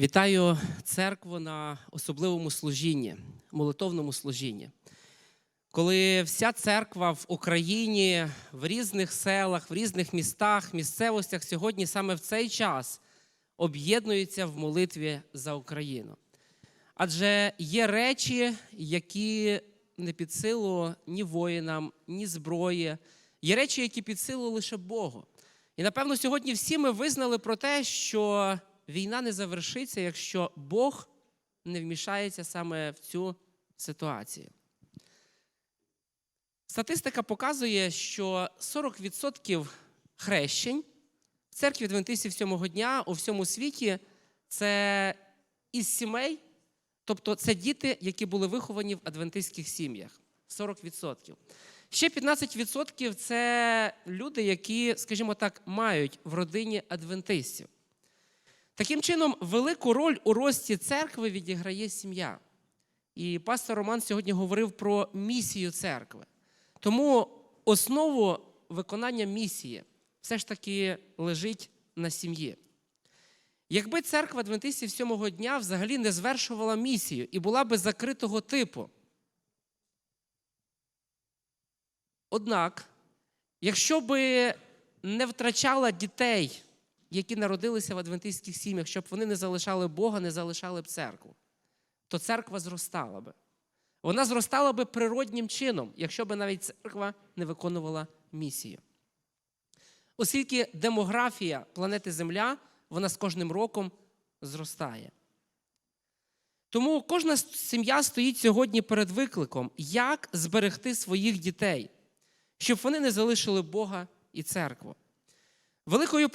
Вітаю церкву на особливому служінні, молитовному служінні. Коли вся церква в Україні, в різних селах, в різних містах, місцевостях сьогодні саме в цей час об'єднується в молитві за Україну. Адже є речі, які не під силу ні воїнам, ні зброї, є речі, які під силу лише Богу. І напевно, сьогодні всі ми визнали про те, що війна не завершиться, якщо Бог не вмішається саме в цю ситуацію. Статистика показує, що 40% хрещень в церкві адвентистів сьомого дня у всьому світі це із сімей, тобто це діти, які були виховані в адвентистських сім'ях. 40%. Ще 15% це люди, які, скажімо так, мають в родині адвентистів. Таким чином, велику роль у рості церкви відіграє сім'я. І пастор Роман сьогодні говорив про місію церкви. Тому основу виконання місії все ж таки лежить на сім'ї. Якби церква адвентистів сьомого дня взагалі не звершувала місію і була би закритого типу. Однак, якщо би не втрачала дітей, які народилися в адвентистських сім'ях, щоб вони не залишали Бога, не залишали б церкву, то церква зростала би. Вона зростала би природнім чином, якщо б навіть церква не виконувала місію. Оскільки демографія планети Земля, вона з кожним роком зростає. Тому кожна сім'я стоїть сьогодні перед викликом, як зберегти своїх дітей, щоб вони не залишили Бога і церкву. Великою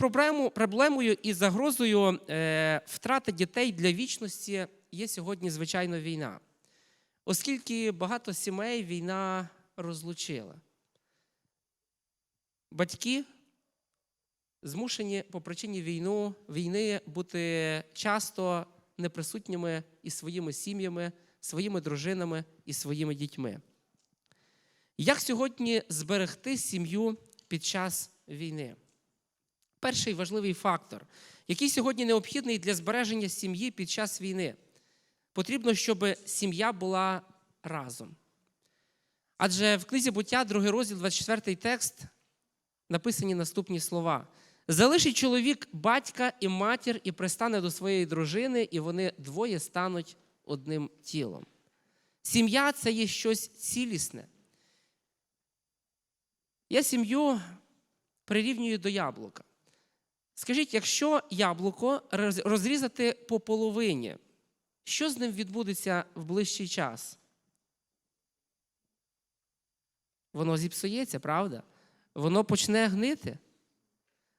проблемою і загрозою е, втрати дітей для вічності є сьогодні, звичайно, війна. Оскільки багато сімей війна розлучила. Батьки змушені по причині війну, війни бути часто неприсутніми із своїми сім'ями, своїми дружинами і своїми дітьми. Як сьогодні зберегти сім'ю під час війни? Перший важливий фактор, який сьогодні необхідний для збереження сім'ї під час війни. Потрібно, щоб сім'я була разом. Адже в книзі буття, 2 розділ, 24 текст, написані наступні слова: залишить чоловік батька і матір, і пристане до своєї дружини, і вони двоє стануть одним тілом. Сім'я це є щось цілісне. Я сім'ю прирівнюю до яблука. Скажіть, якщо яблуко розрізати по половині, що з ним відбудеться в ближчий час? Воно зіпсується, правда? Воно почне гнити.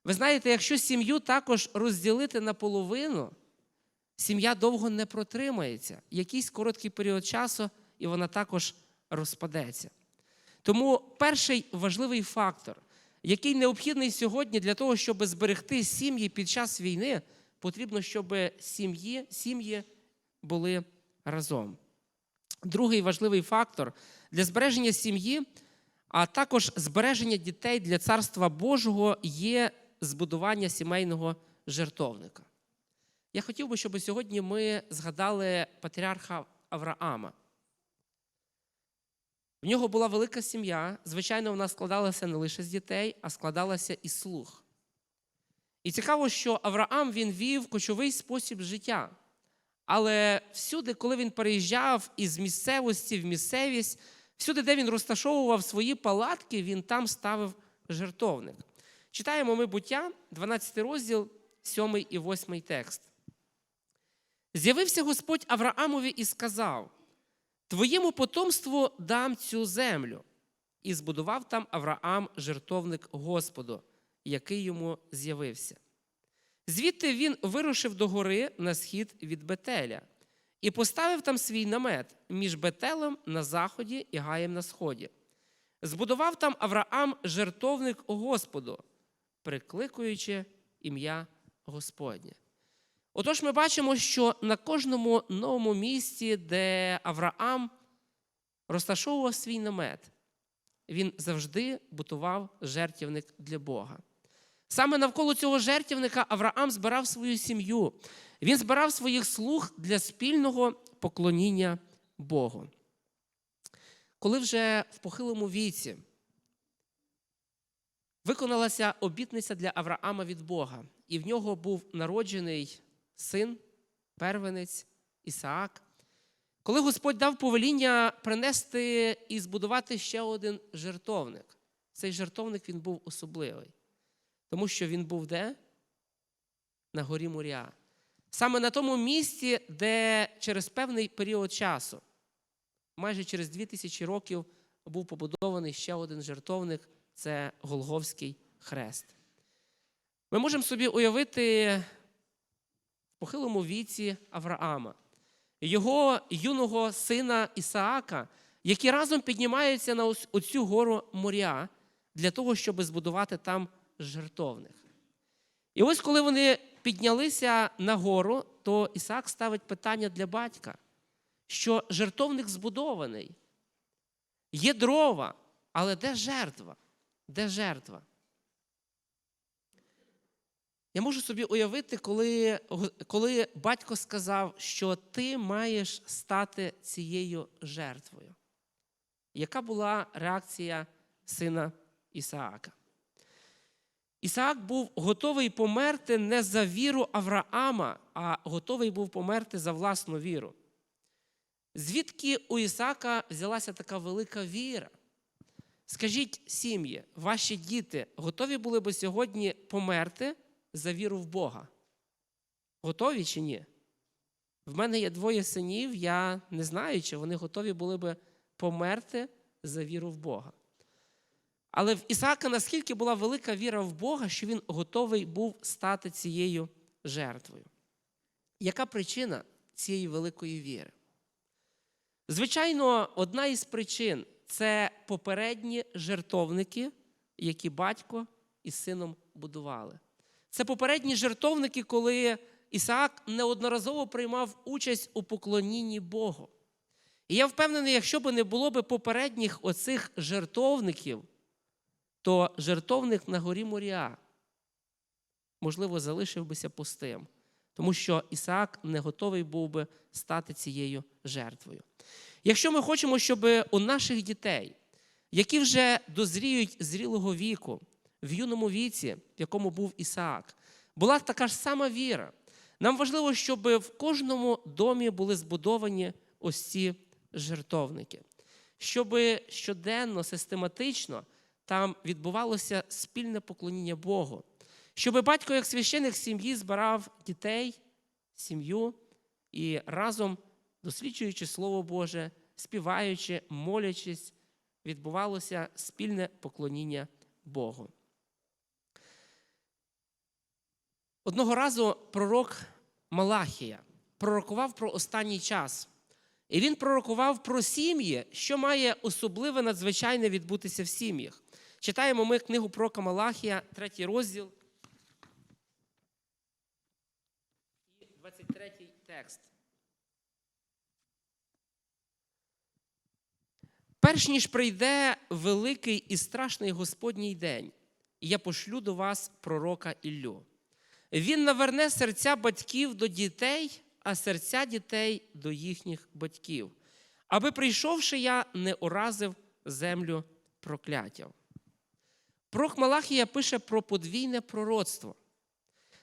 Ви знаєте, якщо сім'ю також розділити на половину, сім'я довго не протримається. Якийсь короткий період часу, і вона також розпадеться. Тому перший важливий фактор, який необхідний сьогодні для того, щоб зберегти сім'ї під час війни, потрібно, щоб сім'ї сім'ї були разом. Другий важливий фактор для збереження сім'ї, а також збереження дітей для Царства Божого є збудування сімейного жертовника. Я хотів би, щоб сьогодні ми згадали патріарха Авраама. В нього була велика сім'я. Звичайно, вона складалася не лише з дітей, а складалася із слуг. І цікаво, що Авраам він вів кочовий спосіб життя. Але всюди, коли він переїжджав із місцевості в місцевість, всюди, де він розташовував свої палатки, він там ставив жертовник. Читаємо ми буття, 12 розділ, 7 і 8 текст. З'явився Господь Авраамові і сказав: Твоєму потомству дам цю землю. І збудував там Авраам жертовник Господу, який йому з'явився. Звідти він вирушив до гори на схід від Бетеля і поставив там свій намет між Бетелем на заході і Гаєм на сході. Збудував там Авраам жертовник Господу, прикликуючи ім'я Господнє. Отож, ми бачимо, що на кожному новому місці, де Авраам розташовував свій намет, він завжди бутував жертівник для Бога. Саме навколо цього жертвівника Авраам збирав свою сім'ю. Він збирав своїх слуг для спільного поклоніння Богу. Коли вже в похилому віці виконалася обітниця для Авраама від Бога, і в нього був народжений син, первенець Ісаак. Коли Господь дав повеління принести і збудувати ще один жертовник, цей жертовник він був особливий, тому що він був де? На горі Моря. Саме на тому місці, де через певний період часу, майже через 2000 років, був побудований ще один жертовник це Голговський хрест. Ми можемо собі уявити похилому віці Авраама, його юного сина Ісаака, які разом піднімаються на оцю гору моря для того, щоб збудувати там жертовник. І ось коли вони піднялися на гору, то Ісаак ставить питання для батька, що жертовник збудований, є дрова, але де жертва? Де жертва? Я можу собі уявити, коли, коли батько сказав, що ти маєш стати цією жертвою. Яка була реакція сина Ісаака? Ісаак був готовий померти не за віру Авраама, а готовий був померти за власну віру. Звідки у Ісаака взялася така велика віра? Скажіть сім'ї, ваші діти готові були би сьогодні померти за віру в Бога? Готові чи ні? В мене є двоє синів, я не знаю, чи вони готові були би померти за віру в Бога. Але в Ісаака наскільки була велика віра в Бога, що він готовий був стати цією жертвою. Яка причина цієї великої віри? Звичайно, одна із причин це попередні жертовники, які батько із сином будували. Це попередні жертовники, коли Ісаак неодноразово приймав участь у поклонінні Богу. І я впевнений, якщо б не було б попередніх оцих жертовників, то жертовник на горі Моріа, можливо, залишив бися пустим, тому що Ісаак не готовий був би стати цією жертвою. Якщо ми хочемо, щоб у наших дітей, які вже дозріють зрілого віку, в юному віці, в якому був Ісаак, була така ж сама віра. Нам важливо, щоб в кожному домі були збудовані ось ці жертовники, щоб щоденно, систематично там відбувалося спільне поклоніння Богу, щоб батько, як священик сім'ї, збирав дітей, сім'ю і разом, досліджуючи Слово Боже, співаючи, молячись, відбувалося спільне поклоніння Богу. Одного разу пророк Малахія пророкував про останній час. І він пророкував про сім'ї, що має особливе надзвичайне відбутися в сім'ях. Читаємо ми книгу пророка Малахія, третій розділ. І 23 текст. Перш ніж прийде великий і страшний Господній день, я пошлю до вас пророка Іллю. Він наверне серця батьків до дітей, а серця дітей до їхніх батьків, аби прийшовши я, не уразив землю прокляттям. Пророк Малахія пише про подвійне пророцтво.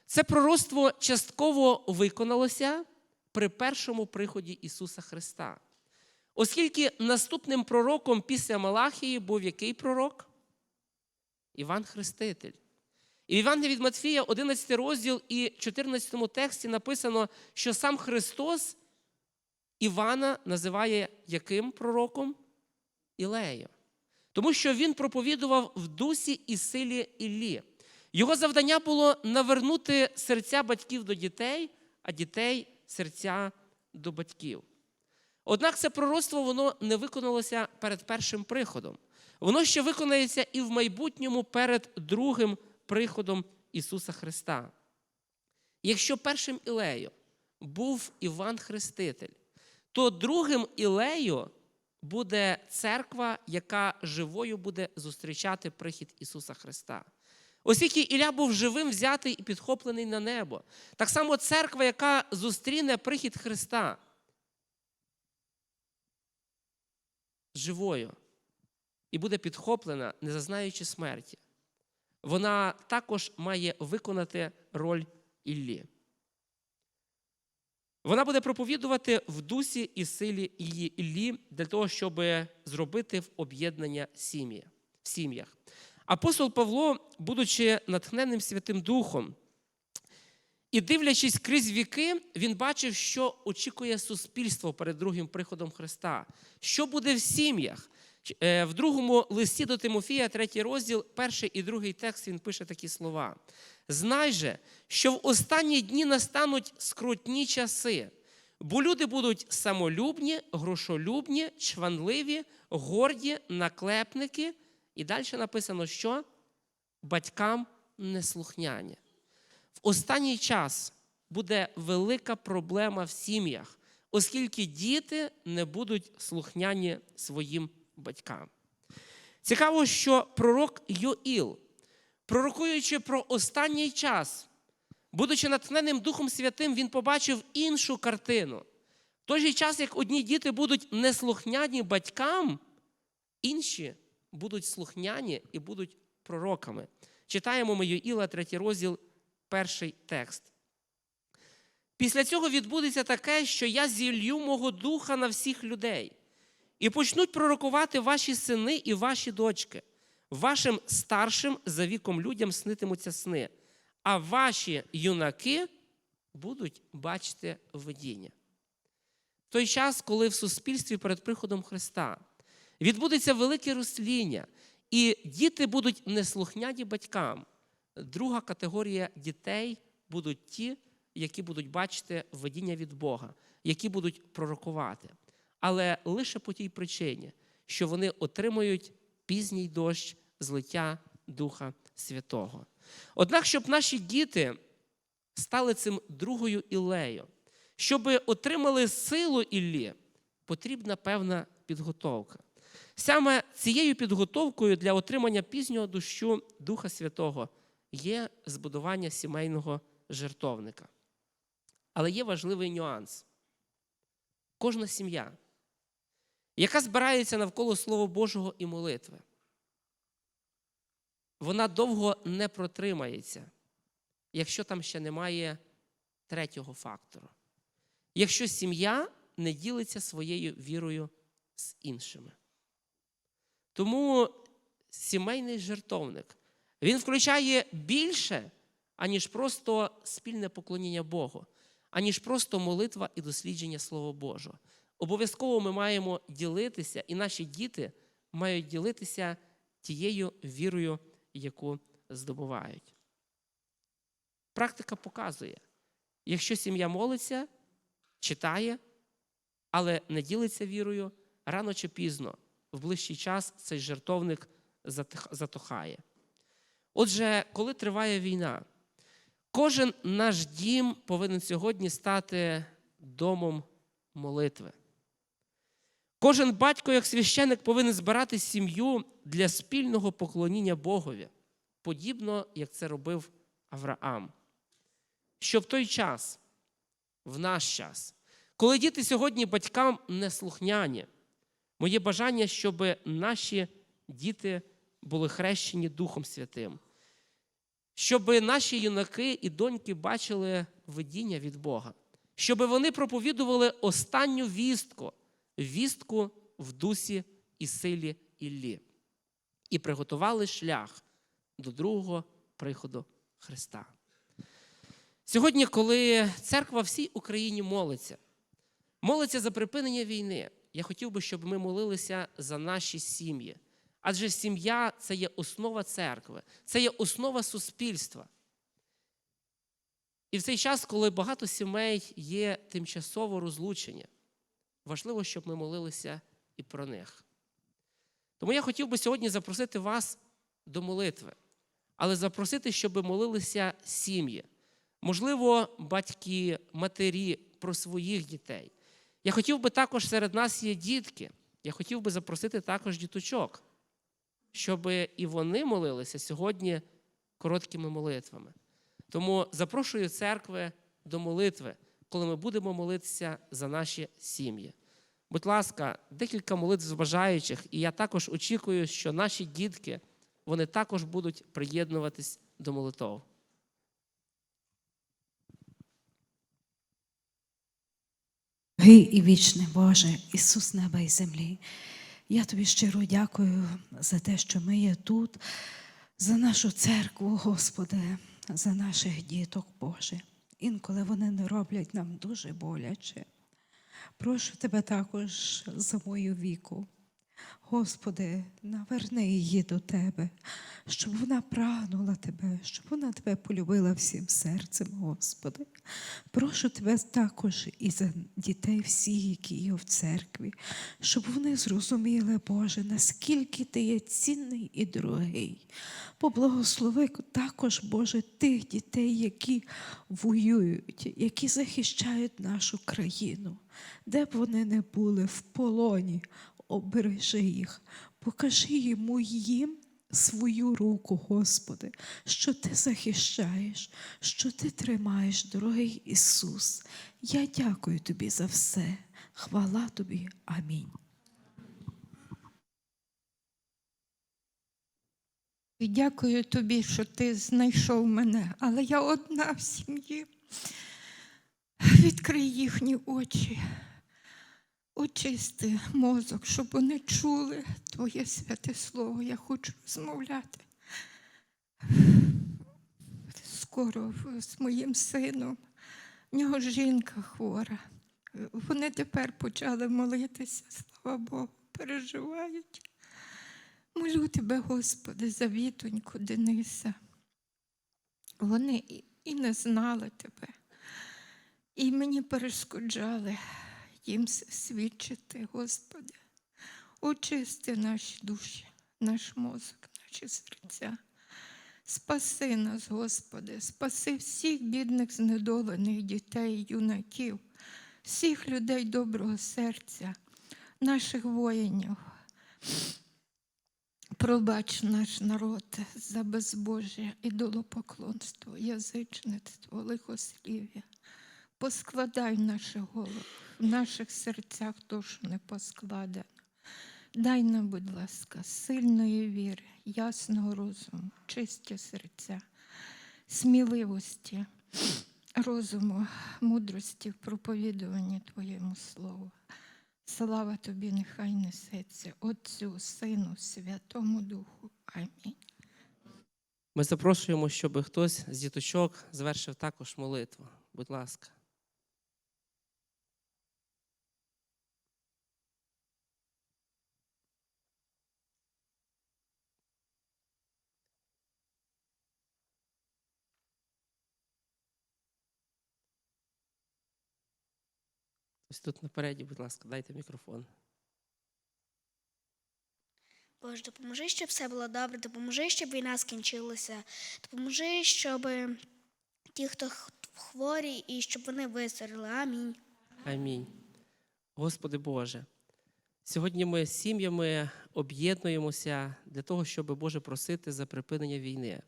Це пророцтво частково виконалося при першому приході Ісуса Христа. Оскільки наступним пророком після Малахії був який пророк? Іван Хреститель. І в Івана від Матфія, 11 розділ і 14 тексті написано, що сам Христос Івана називає яким пророком? Ілею. Тому що він проповідував в дусі і силі Іллі. Його завдання було навернути серця батьків до дітей, а дітей серця до батьків. Однак це пророцтво воно не виконалося перед першим приходом. Воно ще виконається і в майбутньому перед другим приходом Ісуса Христа. Якщо першим Ілею був Іван Хреститель, то другим Ілею буде церква, яка живою буде зустрічати прихід Ісуса Христа. Оскільки Ілля був живим, взятий і підхоплений на небо. Так само церква, яка зустріне прихід Христа живою і буде підхоплена, не зазнаючи смерті, вона також має виконати роль Іллі. Вона буде проповідувати в дусі і силі її Іллі для того, щоб зробити в об'єднання сім'ї, в сім'ях. Апостол Павло, будучи натхненним Святим Духом і дивлячись крізь віки, він бачив, що очікує суспільство перед другим приходом Христа, що буде в сім'ях. Е, В другому листі до Тимофія, третій розділ, перший і другий текст, він пише такі слова: Знай же, що в останні дні настануть скрутні часи, бо люди будуть самолюбні, грошолюбні, чванливі, горді, наклепники. І далі написано, що батькам неслухняні. В останній час буде велика проблема в сім'ях, оскільки діти не будуть слухняні своїм батькам. Цікаво, що пророк Йоїл, пророкуючи про останній час, будучи натхненним Духом Святим, він побачив іншу картину. В той же час, як одні діти будуть неслухняні батькам, інші будуть слухняні і будуть пророками. Читаємо ми Йоїла, третій розділ, перший текст. Після цього відбудеться таке, що я зілью мого духа на всіх людей, і почнуть пророкувати ваші сини і ваші дочки. Вашим старшим за віком людям снитимуться сни, а ваші юнаки будуть бачити видіння. В той час, коли в суспільстві перед приходом Христа відбудеться велике розсління, і діти будуть неслухняні батькам. Друга категорія дітей будуть ті, які будуть бачити видіння від Бога, які будуть пророкувати. Але лише по тій причині, що вони отримують пізній дощ злиття Духа Святого. Однак, щоб наші діти стали цим другою Ілею, щоб отримали силу Іллі, потрібна певна підготовка. Саме цією підготовкою для отримання пізнього дощу Духа Святого є збудування сімейного жертовника. Але є важливий нюанс. Кожна сім'я, яка збирається навколо Слова Божого і молитви, вона довго не протримається, якщо там ще немає третього фактору. Якщо сім'я не ділиться своєю вірою з іншими. Тому сімейний жертовник він включає більше, аніж просто спільне поклоніння Богу, аніж просто молитва і дослідження Слова Божого. Обов'язково ми маємо ділитися, і наші діти мають ділитися тією вірою, яку здобувають. Практика показує, якщо сім'я молиться, читає, але не ділиться вірою, рано чи пізно, в ближчий час цей жертовник затухає. Отже, коли триває війна, кожен наш дім повинен сьогодні стати домом молитви. Кожен батько, як священик, повинен збирати сім'ю для спільного поклоніння Богові, подібно як це робив Авраам. Що в той час, в наш час, коли діти сьогодні батькам неслухняні, моє бажання, щоб наші діти були хрещені Духом Святим, щоб наші юнаки і доньки бачили видіння від Бога, щоб вони проповідували останню вістку, вістку в дусі і силі Іллі, і приготували шлях до другого приходу Христа. Сьогодні, коли церква всій Україні молиться, молиться за припинення війни, я хотів би, щоб ми молилися за наші сім'ї. Адже сім'я це є основа церкви, це є основа суспільства. І в цей час, коли багато сімей є тимчасово розлучені, важливо, щоб ми молилися і про них. Тому я хотів би сьогодні запросити вас до молитви, але запросити, щоб молилися сім'ї, можливо, батьки, матері про своїх дітей. Я хотів би також серед нас є дітки. Я хотів би запросити також діточок, щоб і вони молилися сьогодні короткими молитвами. Тому запрошую церкви до молитви, коли ми будемо молитися за наші сім'ї. Будь ласка, декілька молитв з бажаючих, і я також очікую, що наші дітки вони також будуть приєднуватись до молитов. Гей і вічний Боже, Ісус неба і землі. Я тобі щиро дякую за те, що ми є тут, за нашу церкву, Господи, за наших діток, Боже. Інколи вони не роблять нам дуже боляче. Прошу тебе також за мою віку. Господи, наверни її до Тебе, щоб вона прагнула Тебе, щоб вона Тебе полюбила всім серцем, Господи. Прошу Тебе також і за дітей всіх, які є в церкві, щоб вони зрозуміли, Боже, наскільки Ти є цінний і дорогий. Поблагослови також, Боже, тих дітей, які воюють, які захищають нашу країну, де б вони не були в полоні, обережи їх, покажи йому їм свою руку, Господи, що Ти захищаєш, що Ти тримаєш, дорогий Ісус. Я дякую Тобі за все. Хвала Тобі. Амінь. Дякую тобі, що ти знайшов мене, але я одна в сім'ї. Відкрий їхні очі, очисти мозок, щоб вони чули Твоє святе слово. Я хочу розмовляти. Скоро з моїм сином. В нього жінка хвора. Вони тепер почали молитися, слава Богу, переживають. Молю тебе, Господи, за вітоньку Дениса. Вони і- не знали тебе, і мені перешкоджали їм свідчити, Господи. Очисти наші душі, наш мозок, наші серця. Спаси нас, Господи, спаси всіх бідних, знедолених дітей, юнаків, всіх людей доброго серця, наших воїнів. Пробач наш народ за безбожжя, ідолопоклонство, язичництво, лихослів'я. Поскладай наші голови, в наших серцях то, що не поскладено. Дай нам, будь ласка, сильної віри, ясного розуму, чисті серця, сміливості, розуму, мудрості в проповідуванні Твоєму Слову. Слава тобі, нехай несеться Отцю, Сину, Святому Духу. Амінь. Ми запрошуємо, щоб хтось з діточок звершив також молитву. Будь ласка. Ось тут напереді, будь ласка, дайте мікрофон. Боже, допоможи, щоб все було добре, допоможи, щоб війна скінчилася, допоможи, щоб ті, хто хворі, і щоб вони виздоровіли. Амінь. Амінь. Господи Боже, сьогодні ми з сім'ями об'єднуємося для того, щоб Боже просити за припинення війни.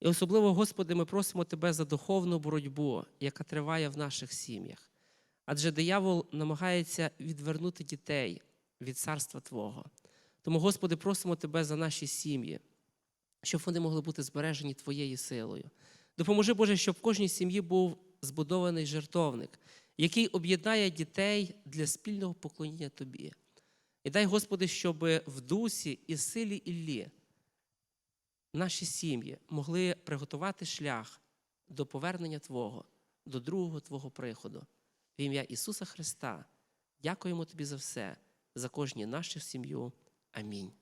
І особливо, Господи, ми просимо Тебе за духовну боротьбу, яка триває в наших сім'ях. Адже диявол намагається відвернути дітей від царства Твого. Тому, Господи, просимо Тебе за наші сім'ї, щоб вони могли бути збережені Твоєю силою. Допоможи, Боже, щоб в кожній сім'ї був збудований жертовник, який об'єднає дітей для спільного поклоніння Тобі. І дай, Господи, щоб в дусі і силі Іллі наші сім'ї могли приготувати шлях до повернення Твого, до другого Твого приходу. В ім'я Ісуса Христа. Дякуємо Тобі за все, за кожну нашу сім'ю. Амінь.